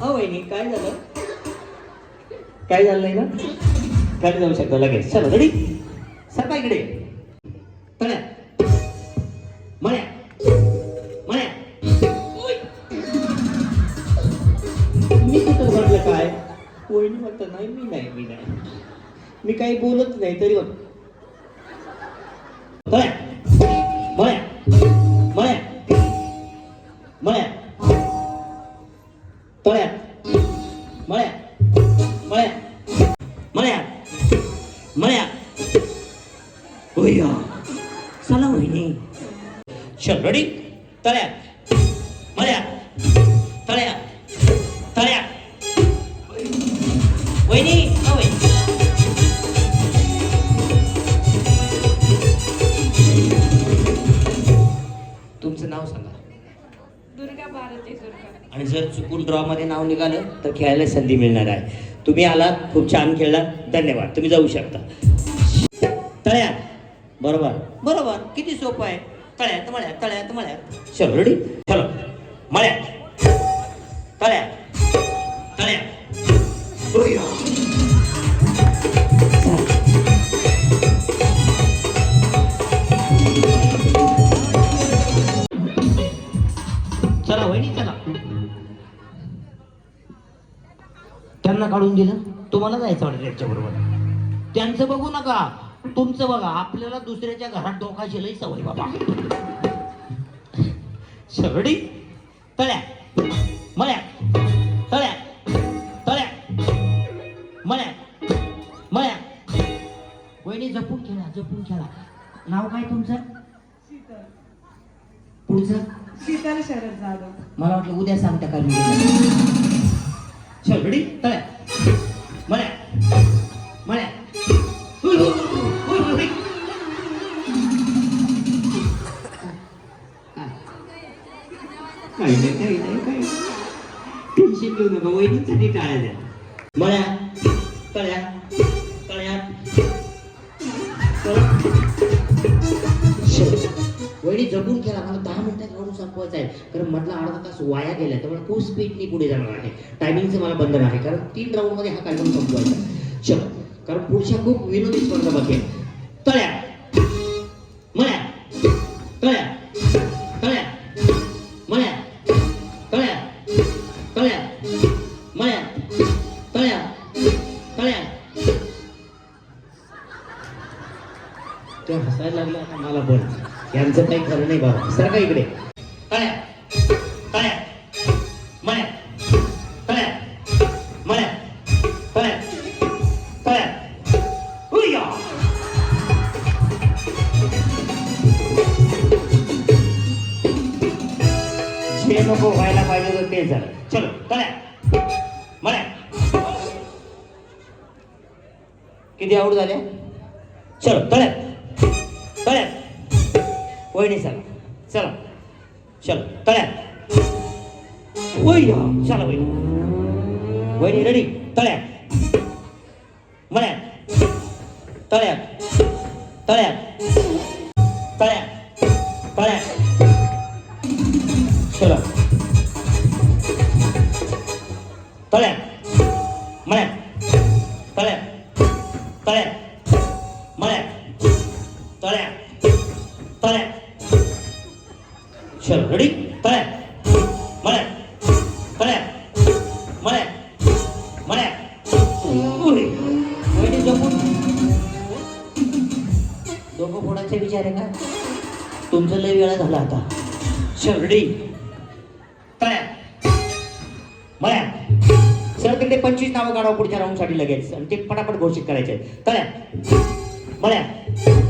अ वहिनी काय झालं? काय झालं नाही ना काय जाऊ शकतो लगेच. चला रेडी सरका इकडे. तळ्या मळ्या. मळ्या. मी कुठं म्हटलं काय? वहिनी म्हणतं नाही मी नाही मी नाही. मी काही बोलत नाही तरी पण. तळ्या मळ्या. मळ्या. मळ्या. चल रेडी तळ्यात मळ्या तळ्या तळ्या वहिनी तुमचं नाव सांगा. दुर्गा भारती दुर्गा. आणि जर चुकून ड्रॉ मध्ये नाव निघालं तर खेळायला संधी मिळणार आहे. तुम्ही आलात खूप छान खेळला धन्यवाद. तुम्ही जाऊ शकता. तळ्यात बरोबर. बरोबर. किती सोपं आहे? तळ्यात मळ्यात तळ्यात मळ्यात. चलो रेडी चलो. मळ्यात. तळ्यात. तळ्यात. चला वहिनी चला. त्यांना काढून दिलं. तुम्हाला जायचं वाटतं बरोबर त्यांचं बघू नका. तुमचं बघा आपल्याला दुसऱ्याच्या घरात डोकाशी लई सवय बाबा. सगळी तळ्या मळ्या तळ्या तळ्या मळ्या मळ्या. वहिनी जपून खेळा जपून खेळा. नाव काय तुमचं? पुढचं? शीतल शरद जाधव. मला वाटलं उद्या सांगता का? मी तळ्या. काही नाही काही नाही काही नाही टेन्शन घेऊ नका वहिनीसाठी टाळ्या द्या मळ्या तळ्या तळ्या वहिनी जपून केला मला दहा मिनिटात काढून संपवायचं आहे कारण मधला अर्धा तास वाया गेला त्यामुळे खूप स्पीडनी पुढे जाणार आहे टायमिंगचं मला बंधन आहे कारण तीन राऊंडमध्ये हा कार्यक्रम संपवायचा चल कारण पुढच्या खूप विनोदी स्पर्धा बाकी आहे तळ्या मळ्या तळ्या तळ्या मळ्या ते हसायला लागले आता मला बोल. यांचं काही खरं नाही बाबा. सर का इकडे? तळ्या तळ्या मळ्या. तळ्या मळ्या. तळ्या तळ्या हुय्या. जे नको व्हायला पाहिजे तर ते झालं. चलो तळ्या मळ्या. किती आवड झाल्या चलो तळ्यात तळ्यात वहिनी चला चला चलो तळ्यात वहिनी चला वहिनी वहिनी रेडी तळ्यात मळ्यात तळ्यात तळ्यात तळ्यात तळ्यात चलो तळ्यात मळ्यात तळ्यात तळ्यात मळ्यात तळ्या. तळ्या. चलो रेडी तळ्यात मळ्यात तळ्यात मळ्या. मळ्यात उई. जपून. दोघं फोडाचे विचार आहे का? तुमचं लय वेळा झाला आता. शरडी तळ्या. मळ्या. सर तिकडे पंचवीस नावं काढावं पुढच्या राऊंडसाठी लगेच. आणि ते पटापट घोषित करायचे तळ्या. मळ्या.